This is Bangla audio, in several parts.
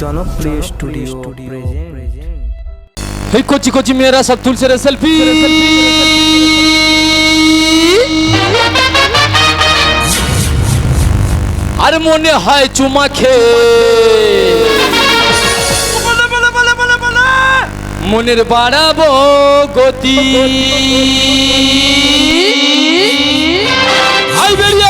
জনপ্রিয় স্টুডিও কোচি কোচি মেয়েরা সব তুলছে রে সেলফি আর মনে হয় চুমা খেয়ে। মনের বাড়াবো গতি। হাই বেরিয়ে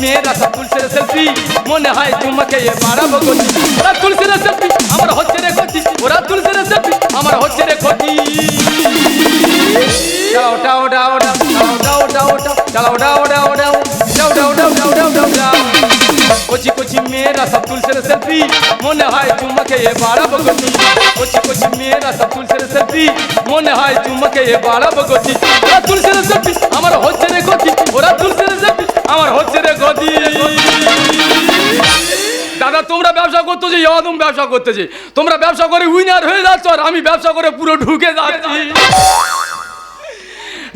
মেয়েরা সব তুলছে সেলফি মনে হয় চুমাকে এ বাড়াবো গতি ওরা তুলছে রে সেলফি আমার হচ্ছে রে গতি ওরা তুলছে রে সেলফি আমার হচ্ছে রে গতি চালাও ডাও ডাও ডাও ডাও ডাও ডাও চালাও ডাও ডাও ডাও ডাও ডাও ডাও ডাও ডাও ডাও ডাও কচি কচি মেয়েরা সব তুলছে রে সেলফি মনে হয় চুমাকে এ বাড়াবো গতি কচি কচি মেয়েরা সব তুলছে রে সেলফি মনে হয় চুমাকে এ বাড়াবো গতি ওরা তুলছে রে সেলফি আমার হচ্ছে রে গতি ওরা তুলছে রে সেলফি আমার হচ্ছে রে গতি দাদা, তোমরা ব্যবসা করতেছো, ইয়াদম ব্যবসা করতেছে। তোমরা ব্যবসা করে উইনার হয়ে যাচ্ছ আর আমি ব্যবসা করে পুরো ঢুকে যাচ্ছি।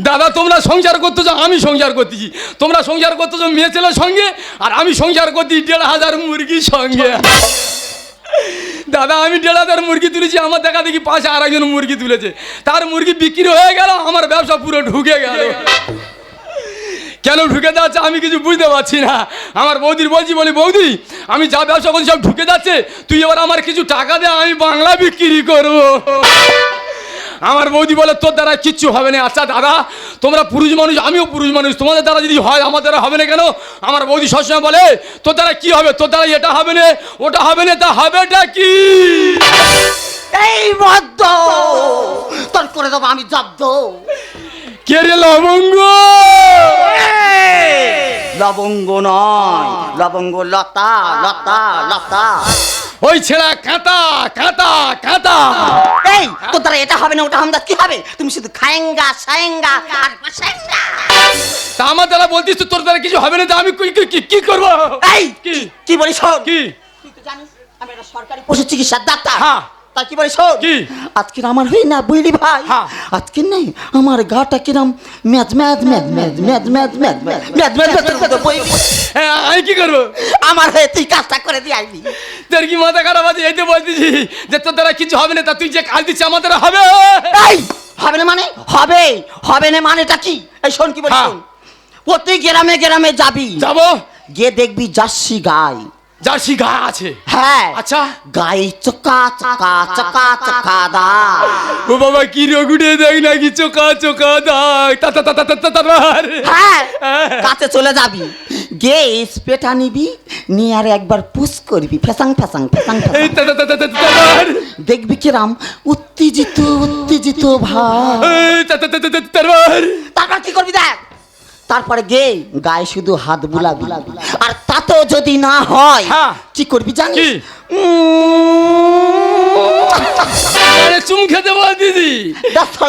দাদা, তোমরা সংসার করতেছো, আমি সংসার করতেছি। তোমরা সংসার করতেছো মেয়ে ছেলের সঙ্গে আর আমি সংসার করতেছি দেড় হাজার মুরগির সঙ্গে। দাদা, আমি দেড় হাজার মুরগি তুলেছি, আমার দেখা দেখি পাশে আর একজন মুরগি তুলেছে। তার মুরগি বিক্রি হয়ে গেল, আমার ব্যবসা পুরো ঢুকে গেল। কেন ঢুকে যাচ্ছে আমি কিছু বুঝতে পারছি না। আমার বৌদির বলছি, বলি, বৌদি, আমি যা ব্যবসা করছি সব ঢুকে যাচ্ছে। তুই এবার আমার কিছু টাকা দে, আমি বাংলা বিক্রি করব। আমার বৌদি বলে, তোর দ্বারা কিচ্ছু হবে না। আচ্ছা দাদা, তোমরা পুরুষ মানুষ, আমিও পুরুষ মানুষ। তোমাদের দ্বারা যদি হয়, আমার দ্বারা হবে না কেন? আমার বৌদি সবসময় বলে, তোর দ্বারা কি হবে? তোর দ্বারা এটা হবে না, ওটা হবে না, তা হবেটা কি? এই মদ্য তোর করে দেবো, আমি জব্দ। কে রে লবঙ্গ লবঙ্গ নয় লবঙ্গ লতা লতা লতা। ওই ছেঁড়া কাঁতা কাঁতা কাঁতা এই তোর দ্বারা এটা হবে না ওটা না কি হবে? তুমি শুধু খায়েঙ্গা সায়েঙ্গা আর পাসায়েঙ্গা। তা আমার দ্বারা বলতিস তো তোর দ্বারা কিছু হবে না তা আমি কি- কি- করব? এই কি? কি বলিস কি? তুই তো জানিস আমি একটা সরকারি পশু চিকিৎসার ডাক্তার। হ্যাঁ। তা কি বলিস শোন কি? আজকে আমার হই না বুঝলি ভাই হ্যাঁ। আজকে নেই আমার গাটা কিরম match match match match match match match match match match হ্যাঁ আমি কি করব আমার হয়ে তুই কাজটা করে দিয়ে আইবি তোর কি মাথা খারাপ আছে এই তো বলতেছি যে তোর দ্বারা কিছু হবে না তা তুই যে কাজ দিচ্ছিস আমার দ্বারা হবে হবে না মানে হবে হবে না মানেটা কি এই শোন কি বলি হ্যাঁ। প্রতি গ্রামে গ্রামে যাবি যাব গিয়ে দেখবি জার্সি গাই জার্সি গা আছে হ্যাঁ আচ্ছা গাই চকা চকা চকা চকা দা ও বাবা কি রগুড়ে দেখ নাকি চকা চকা দা তা তা তা তা তা হ্যাঁ কাছে চলে যাবি গে স্পেটা নিবি নিয়ে আর একবার পুশ করবি ফ্যাসাং ফ্যাসাং ফ্যাসাং দেখবি কিরাম উত্তেজিত উত্তেজিত ভাব তা কি করবি দেখ তারপরে গে গায়ে শুধু হাত বুলাবি। আর তাতেও যদি না হয় হ্যাঁ। কি করবি জানিস? চুম খেতে বল দিদি।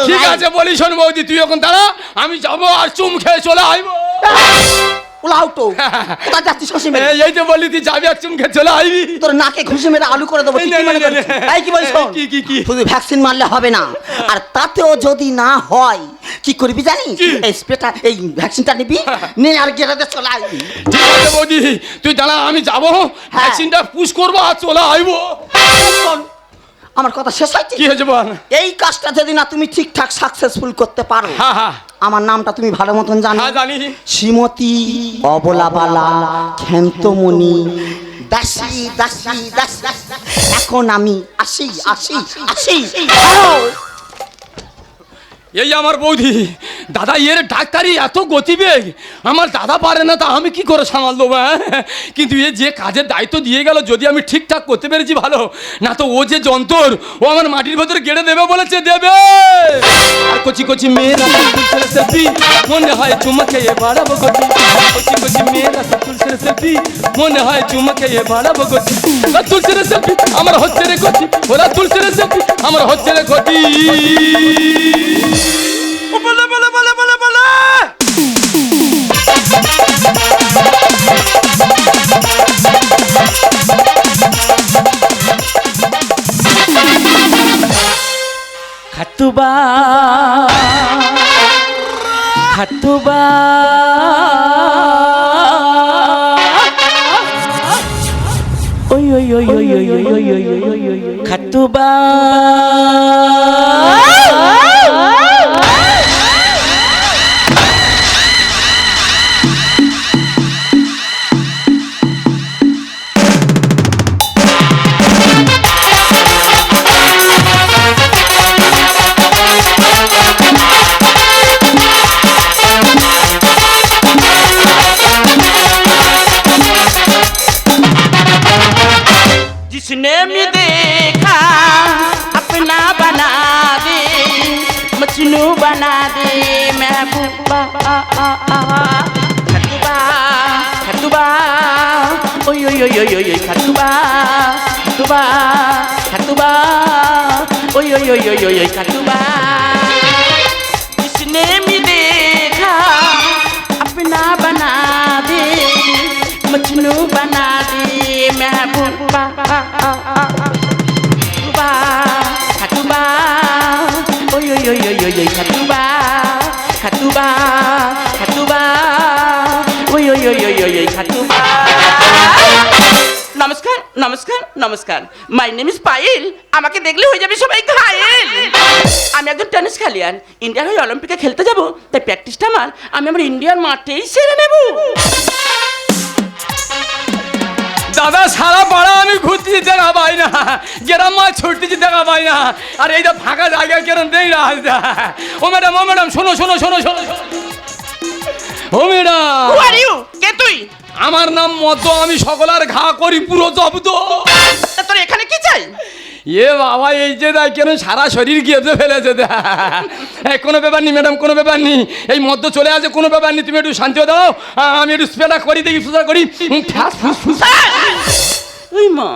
ঠিক আছে বলি শোন বৌদি তুই এখন দাঁড়া আমি যাব আর চুম খেয়ে চলে আইবো উলাও তো। কোথায় যাচ্ছিস শশী মেরে? এই এই যে বলি তুই যাবি আর চুম চলে আইবি। তোর নাকে ঘুষি মেরে আলু করে দেবো এই তুই নে, কি মনে নে, নে, করিস? নে। এই কি বলিস কি, কি, কি? শুধু ভ্যাকসিন মারলে হবে না। আর তাতেও যদি না হয় কি করবি জানিস? এই স্প্রেটা এই ভ্যাকসিনটা নিবি আর গেরাতে চলে আসবি ঠিক আছে বৌদি তুই দাঁড়া আমি যাব। ভ্যাকসিনটা পুশ করব আর চলে আইবো। আমার কথা শেষ হয়েছে? কি হয়েছে বল? এই কাজটা যদি না তুমি ঠিকঠাক সাকসেসফুল করতে পারো হ্যাঁ হ্যাঁ আমার নামটা তুমি ভালো মতন জানো। হ্যাঁ জানি। শ্রীমতী অবলাবালা ক্ষান্তমণি। দাসী দাসী দাসী। এখন আমি আসি আসি আসি। এই আমার বৌদি, দাদা, এর ডাক্তারি এত গতিবেগ। আমার দাদা পারে না, তা আমি কি করে সামাল দেবো হ্যাঁ? কিন্তু এ যে কাজের দায়িত্ব দিয়ে গেল, যদি আমি ঠিকঠাক করতে পেরেছি ভালো, না তো ও যে যন্তর, ও আমার মাটির ভেতরে গেড়ে দেবে বলেছে, দেবে! আর কচি কচি মেয়েরা মনে হয় চুমাকে এ বাড়াবো কচি কচি মেয়েরা মনে হয় চুমকে এ বাড়াবো গতি। তুলসি রে সেপি আমার হচ্ছে রে গতি। ওরা তুলসি রে সেলফি আমার হচ্ছে রে গতি। খাটুবা বলে Oy, oy, oy, oy, oy, oy, oy, oy, oy, oy, oy, oy, oy, oy, oy, oy, oy, oy, देखा अपना बना दे मजनू बना दे महबूबा आ, आ, आ, खतुबा खतुबा ओय ओय ओय ओय ओय खतुबा खतुबा खतुबा ओय ओय ओय ओय ओय खतुबा जिसने भी देखा अपना बना दे मजनू बना ওই ওই ওই ওই ওই খাতুবা খাতুবা খাতুবা ওই ওই ওই ওই ওই নমস্কার নমস্কার নমস্কার। মাই নেম ইজ পায়েল আমাকে দেখলে হয়ে যাবে সবাই ঘায়েল। আমি একজন টেনিস খেলিয়ান ইন্ডিয়ার হয়ে অলিম্পিকে খেলতে যাব, তাই প্র্যাকটিসটা আমার। আমি আমার ইন্ডিয়ার মাঠেই সেরে নেব। দাদা সারা পাড়া আমি ঘুরতেছি দেখা পাই না। গেরাম মা ছুটতেছি দেখা পাই না। আর এইটা ফাঁকা জায়গা কেরম দেই না ও ম্যাডাম ও ম্যাডাম শোনো শোনো শোনো শোনো শোনো। ও ম্যাডাম। হু আর ইউ কে তুই? আমার নাম মতো আমি সকলার ঘা করি পুরো জব্দ। তা তোর এখানে কি চাই? এ বাবা এই যে দেখ কেন সারা শরীর গিয়েছে ফেলেছে দেখ। এই কোনো ব্যাপার নেই ম্যাডাম কোনো ব্যাপার নেই। এই মদ্য চলে আসে কোনো ব্যাপার নেই তুমি একটু শান্তি দাও আমি একটু স্প্রেটা করি দেখি ফুসা করি। ওই মা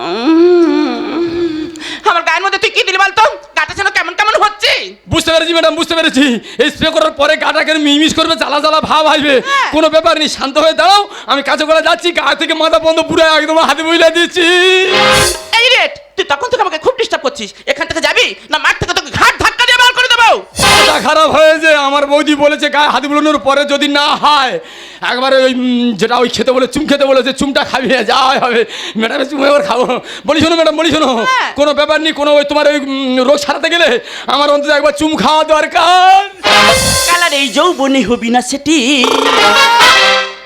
আমার গায়ের মধ্যে তুই কি দিলি বলতো? গাটা যেন কেমন কেমন হচ্ছে? বুঝতে পেরেছি ম্যাডাম বুঝতে পেরেছি। এই স্প্রে করার পরে গাটাকে মিমিস করবে জ্বালা জ্বালা ভাব আসবে। হ্যাঁ। কোনো ব্যাপার নেই শান্ত হয়ে দাঁড়াও। আমি কাছে করে যাচ্ছি গা থেকে মাথা বন্ধ পুরো একদম হাতে বইলে দিচ্ছি। এই রেট তুই তখন থেকে আমাকে খুব ডিস্টার্ব করছিস। এখান থেকে যাবি? না মাঠ থেকে তোকে ঘাট ধাক্কা দিয়ে বার করে দেবো। মাথা খারাপ হয়েছে আমার বৌদি বলেছে গায়ে হাত বুলানোর পরে যদি না হয় একবারে ওই উম, যেটা ওই খেতে বলে চুম খেতে বলেছে চুমটা খাবি যাওয়া হবে। ম্যাডামের চুম এবার খাব। বলি শোনো ম্যাডাম বলি শোনো হ্যাঁ। কোনো ব্যাপার নেই কোনো ওই তোমার ওই উম, রোগ সারাতে গেলে আমার অন্তত একবার চুম খাওয়া দরকার। কালার এই যৌবনে হবি না সেটি।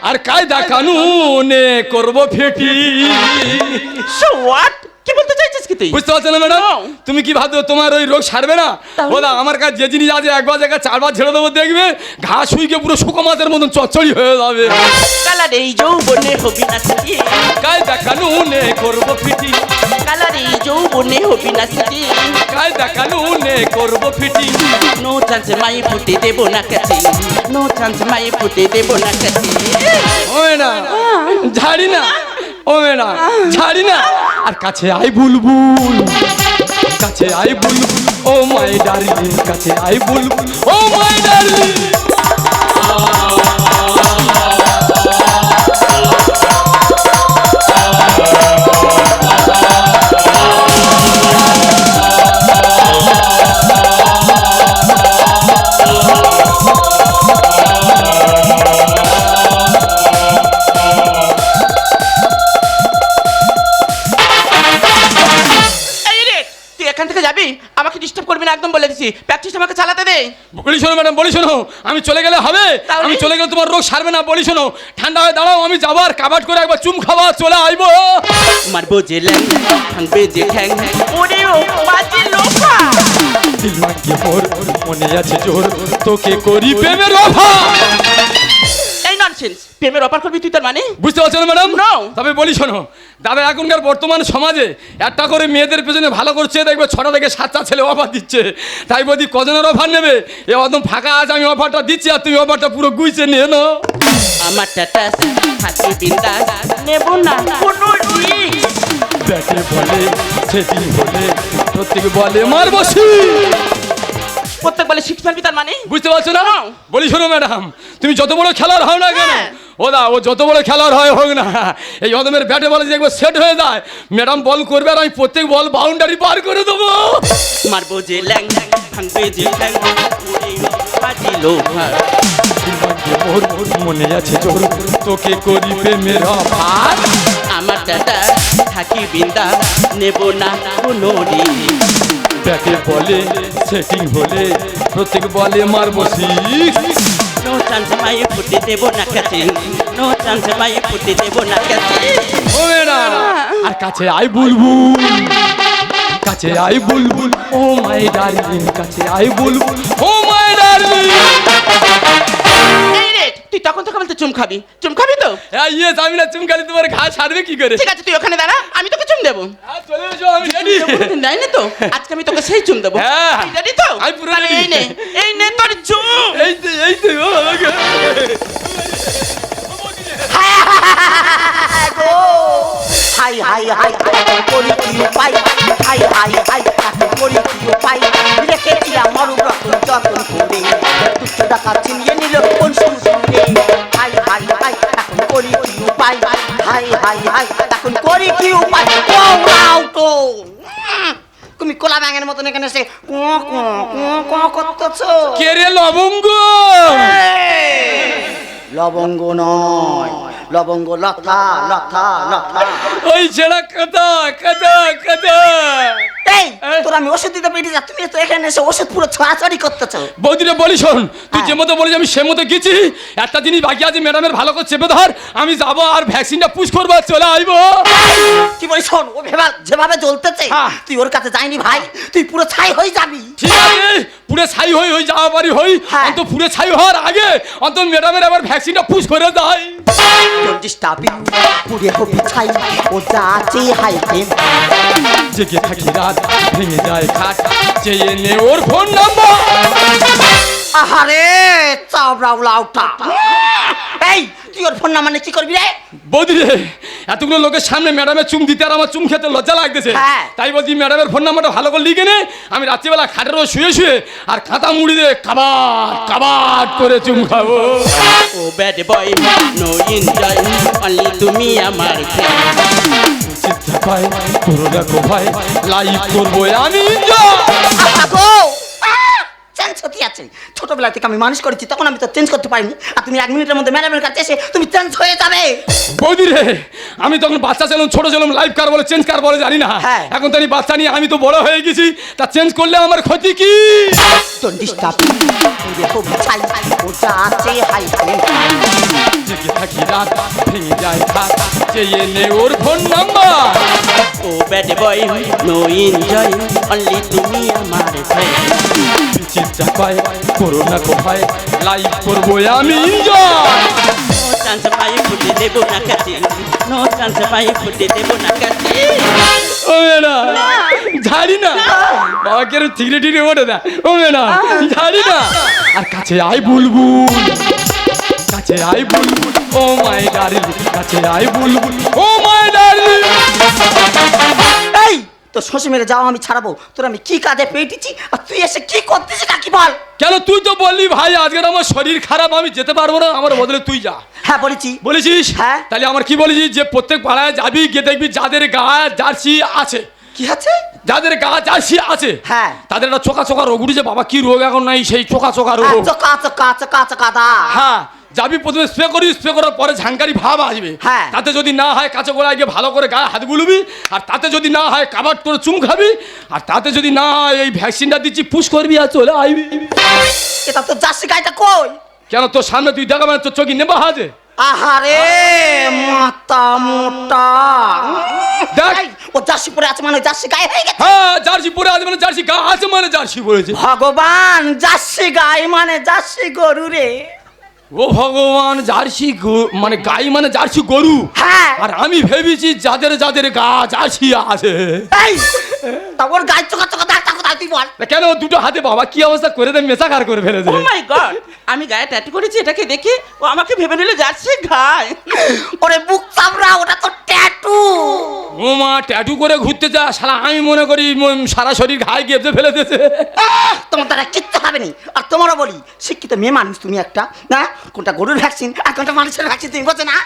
আর কায়দা কানুনে করব ফেটি। সো হোয়াট কি বলতে চাইছিস কি তুই? বুঝতে পারছ না ম্যাডাম তুমি কি ভাবছ তোমার ওই রোগ সারবে না? ওদা আমার কাছে যে জিনিস আছে একবার জায়গায় চারবার ছেড়ে দেবো দেখবে? ঘাস শুইকে পুরো শুকো মাছের মতন চচ্চড়ি হয়ে যাবে। কালার এই যৌবনে হবি না সেটি কায়দা কানুনে করব ফিটি। কালার এই যৌবনে হবি না সেটি কায়দা কানুনে করব ফিটি। নো চান্স মাই ফুটে দেব না কাছে। নো চান্স মাই ফুটে দেব না কাছে। না ঝাড়ি না। ও না ঝাড়ি না। আর কাছে আই বুলবুল। কাছে আই বুলবুল। ও মাই ডার্লিং, কাছে আই বুলবুল। ও মাই ডার্লিং। এখান থেকে যাবি? আমাকে ডিস্টার্ব করবি না একদম বলে দিছি। প্র্যাকটিস আমাকে চালাতে দে। বলি শোনো ম্যাডাম বলি শোনো। আমি চলে গেলে হবে? আমি চলে গেলে তোমার রোগ সারবে না বলি শোনো। ঠান্ডা হয়ে দাঁড়াও আমি যাব আর কাবাট করে একবার চুম খাওয়া চলে আইবো। মারবো যে ল্যাং ভাঙবে যে ঠ্যাং। ওরে ও বাজে লোফা। দিল ভাঙ্গে মোর মনে আছে জোর। তোকে করি প্রেমের অভাব এই প্রেমের অপার করবি তুই তার মানে? বুঝতে পারছ না ম্যাডাম? No. তবে বলি শোনো দাদা এখনকার বর্তমান সমাজে একটা করে মেয়েদের পেছনে ভালো করছে দেখবে ছটা থেকে সাতটা ছেলে অফার দিচ্ছে। তাই বলি কজনের অফার নেবে? এ একদম ফাঁকা আছে আমি অফারটা দিচ্ছি আর তুমি অফারটা পুরো গুইছে নিয়ে নাও। আমার টাটা হাসি বিন্দাস নেব না। কোনো ব্যাটে বলে সেটি বলে প্রত্যেকে বলে মার বসি প্রত্যেক বলে সিক্স মারবি তার মানে? বুঝতে পারছ না? বলি শোনো ম্যাডাম তুমি যত বড় খেলার হও না কেন? হ্যাঁ। ও দা ও যত বড় খেলার হয় হোক না এই অদমের ব্যাটে বলে যে একবার সেট হয়ে যায় ম্যাডাম বল করবে আর আমি প্রত্যেক বল বাউন্ডারি পার করে দেবো। মারবো যে ল্যাং ভাঙবে যে উড়ে বাজিল মোর মোর মনে আছে জোর তোকে করি প্রেমের অফার আমার দাদা থাকি বিন্দা নেব না কোনো ঋণ। ব্যাটে বলে সেটিং হলে প্রত্যেক বলে মারব সিক্স নো চান্স মাই ফুটে দেব না কাছে নো চান্স পাই ফুটে দেব না কাছে ও না। আর কাছে আই বুলবুল। কাছে আই বুলবুল। ও মাই ডার্লিং কাছে আই বুলবুল। ও মাই ডার্লিং। তখন তখন বলতে চুম খাবি। চুম খাবি তো? ইয়ে আমি না চুমকালি তোমার ঘা ছাড়বে কি করে? ঠিক আছে তুই ওখানে দাঁড়া আমি তোকে চুম দেবো। হ্যাঁ, চলে এসো আমি রেডি নাই না তো? আজকে আমি তোকে সেই চুম দেবো। হ্যাঁ। রেডি তো? আমি পুরো ready। এই নে এই নে তোর চুম। এই তো এই তো ও আমাকে। হাই হাই হাই করি কি উপায় হাই হাই হাই তাকে করি কি উপায় রেখেছিলাম মরু রকম যতন করে। দুষ্ট টাকা ছিনিয়ে হাই হাই হাই। এখন করি কি উপায়? ও তো। তুমি কোলা ব্যাঙের মতন এখানে এসে কো কো কো কো করতেছো। কে রে লবঙ্গ? লবঙ্গ নয়। লবঙ্গ লতা লতা লতা। ওই ছেড়া কথা কথা কথা এই তোর আমি ওষুধ দিতে পেরে যা তুমি তো এখানে এসে ওষুধ পুরো ছড়াছড়ি করতেছ বৌদিরে বলি শোন তুই হ্যাঁ। যে মতো বলি আমি সে মতো গেছি একটা জিনিস বাকি আছে ম্যাডামের ভালো করে চেপে ধর আমি যাব আর ভ্যাকসিনটা পুশ করব চলে আইবো কি বলি শোন ও ভেবা যেভাবে জ্বলতেছে হ্যাঁ। তুই ওর কাছে যাইনি ভাই তুই পুরো ছাই হয়ে যাবি ঠিক আছে পুরে ছাই হই হই যাওয়া পারি হই হ্যাঁ। অন্ত পুরে ছাই হওয়ার আগে অন্ত ম্যাডামের আবার ভ্যাকসিনটা পুশ করে দেয় disturb me. পুড়ে হবি ছাই ও যা আছে হাই জেগে থাকি রাত ভেঙে যায় খাট চেয়ে নে ওর ফোন নাম্বার। আহারে এই তুই ওর ফোন না মানে কি করবি রে? বৌদি রে এতগুলো লোকের সামনে ম্যাডামের চুম দিতে আর আমার চুম খেতে লজ্জা লাগতেছে। হ্যাঁ। তাই বলছি ম্যাডামের ফোন নাম্বারটা ভালো করে লিখে নে। আমি রাত্রিবেলা খাটের শুয়ে শুয়ে আর খাতা মুড়ি দিয়ে কাবার কাবার করে চুম খাব। ও bad boy no enjoy only তুমি আমার চিন্তা পাই করো দেখো ভাই লাইভ করব আমি চেঞ্জ হতে আছে? ছোটবেলা থেকে আমি মানুষ করেছি তখন আমি তো চেঞ্জ করতে পারিনি। আর তুমি এক মিনিটের মধ্যে ম্যাডামের কাছে এসে তুমি চেঞ্জ হয়ে যাবে। বৌদি রে আমি তখন বাচ্চা ছিলাম ছোট ছিলাম লাইভ কার বলে চেঞ্জ কার বলে জানি না। হ্যাঁ। এখন তো আমি বাচ্চা নিয়ে আমি তো বড় হয়ে গেছি তা চেঞ্জ করলে আমার ক্ষতি কি? Don't disturb me. পুড়ে হবি ছাই ও যা আছে হাই জেগে থাকি রাত ভেঙে যায় খাট চেয়ে নে ওর phone number oh bad boy no enjoy only তুমি আমার। চিন্তা পায় করো না কো ভাই লাইভ করব আমি। নো চান্স পাই ফুটে দেব না কাছে নো চান্স পাই ফুটে দেব না কাছে ও মেনা। ঝাড়ি না। বাবা কেন ঠিকরে ঠিকরে ওঠে না ও মেনা, ঝাড়ি না। আর কাছে আই বুলবুল। কাছে আয় বুলবুল। ও মাই ডার্লিং কাছে আই বুলবুল। ও মাই ডার্লিং তো শোষে মেরে যাও আমি ছাড়াবো। তোর আমি কি কাজে পেয়েছি আর তুই এসে কি করতেছিস কাকি বল? কেন তুই তো বললি ভাই আজকে আমার শরীর খারাপ আমি যেতে পারব না আমার বদলে তুই যা। হ্যাঁ বলেছি। বলেছিস? হ্যাঁ। তাহলে আমার কি বলেছিস? যে প্রত্যেক পাড়ায় যাবি গিয়ে দেখবি যাদের গা জার্সি আছে। কি আছে? যাদের গা জার্সি আছে। হ্যাঁ। তাদের একটা চোকা চোকা রোগ উঠেছে বাবা কি রোগ এখন নাই সেই চোকা চোকা রোগ। চকা চকা চকা চকা দা হ্যাঁ। যাবি প্রথমে স্প্রে করি স্প্রে করার পরে ঝাঙ্কারি ভাব আসবে। হ্যাঁ। তাতে যদি না হয় কাঁচা গোড়ায় গিয়ে ভালো করে গায়ে হাত বুলবি আর তাতে যদি না হয় কাবার করে চুম খাবি আর তাতে যদি না হয় এই ভ্যাকসিনটা দিচ্ছি পুশ করবি আর চলে আইবি। এটা তো জার্সি গাইটা কই? কেন তোর সামনে তুই দেখা মানে তোর চোখে নেবা হাজে? আহারে মাতা মোটা। দেখ। ও জার্সি পরে আছে মানে জার্সি গায়ে হয়ে গেছে। হ্যাঁ জার্সি পরে আছে মানে জার্সি গা আছে মানে জার্সি পরেছে। ভগবান জার্সি গাই মানে জার্সি গরু রে। ও ভগবান জার্সি মানে গাই মানে জার্সি গরু। হ্যাঁ। আর আমি ভেবেছি যাদের যাদের গা জার্সি আছে। গাছ ওর গায়ে চকা চকা দাগ তা কোথায় তুই বল কেন? দুটো হাতে বাবা কি অবস্থা? করে দেয় মেসাকার করে ফেলেছে। ও মাই গড Oh আমি গায়ে ট্যাটু করেছি এটাকে দেখে ও আমাকে ভেবে নিলে যাচ্ছে গায় ওরে বুক চামড়া ওটা তো ট্যাটু ও মা ট্যাটু করে ঘুরতে যা সারা আমি মনে করি সারা শরীর ঘায়ে গেঁথে ফেলে দিয়েছে তোমার দ্বারা কিচ্ছু হবে না। আর তোমারও বলি শিক্ষিত মেয়ে মানুষ তুমি একটা না? কোনটা গরুর ভ্যাকসিন আর কোনটা মানুষের ভ্যাকসিন তুমি বোঝো না?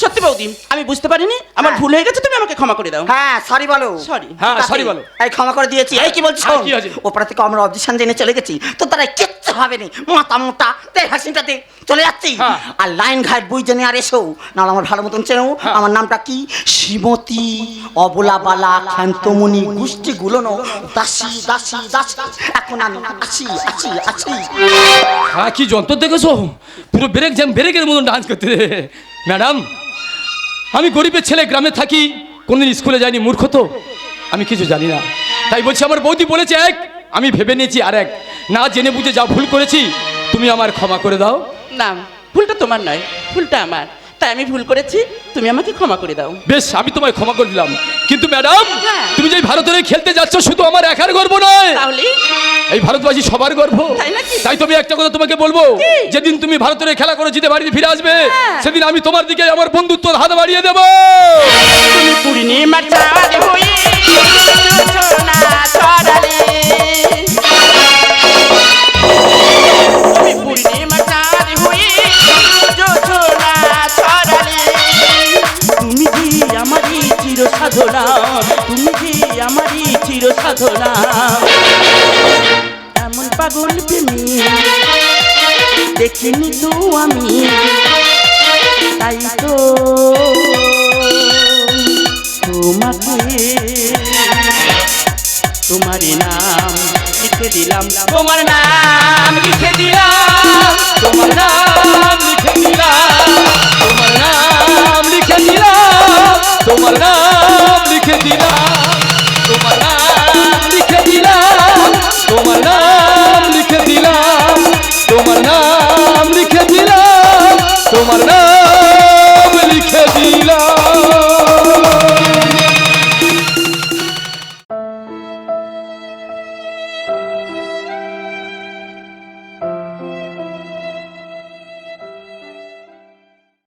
সত্যি বৌদি আমি বুঝতে পারিনি আমার হ্যাঁ। ভুল হয়ে গেছে তুমি আমাকে ক্ষমা করে দাও। হ্যাঁ সরি বলো। সরি হ্যাঁ সরি বলো। এই ক্ষমা করে দিয়েছি এই কি বলছো? ওপরে থেকে আমরা অডিশন জেনে চলে গেছি। তো তারা কিচ্ছু হবে না মোটা মোটা তে হাসিটা দে চলে যাচ্ছি। হ্যাঁ। আর লাইন ঘাট বই জেনে আর এসো। না আমার ভালো মতন চেনো। হ্যাঁ। আমার নামটা কি? শ্রীমতী অবলাবালা ক্ষান্তমণি গোষ্ঠী গুলোনো। দাসী দাসী দাসী। এখন আমি আছি আছি আছি। হ্যাঁ কি যন্ত্র দেখেছ? পুরো ব্রেক জ্যাম ব্রেকের মতন ডান্স করতে ম্যাডাম আমি গরিবের ছেলে গ্রামে থাকি কোনদিন স্কুলে যাইনি মূর্খ তো। আমি কিছু জানি না। তাই বলছি আমার বৌদি বলেছে এক আমি ভেবে নিয়েছি আর এক। না জেনে বুঝে যা ভুল করেছি তুমি আমার ক্ষমা করে দাও। না ভুলটা তোমার নয় ভুলটা আমার। তাই আমি ভুল করেছি তুমি আমাকে ক্ষমা করে দাও। বেশ আমি তোমায় ক্ষমা করে দিলাম। কিন্তু ম্যাডাম হ্যাঁ। তুমি যে ভারতের খেলতে যাচ্ছ শুধু আমার একার গর্ব নয়। এই ভারতবাসী সবার গর্ব। তাই তুমি একটা কথা তোমাকে বলব যেদিন তুমি ভারতের খেলা করে জিতে বাড়িতে ফিরে আসবে হ্যাঁ। সেদিন আমি তোমার দিকে আমার বন্ধুত্ব হাত বাড়িয়ে দেবো। তুমি পূর্ণিমার চাঁদ হয়ে দিলাম। তোমার নাম লিখে দিলাম।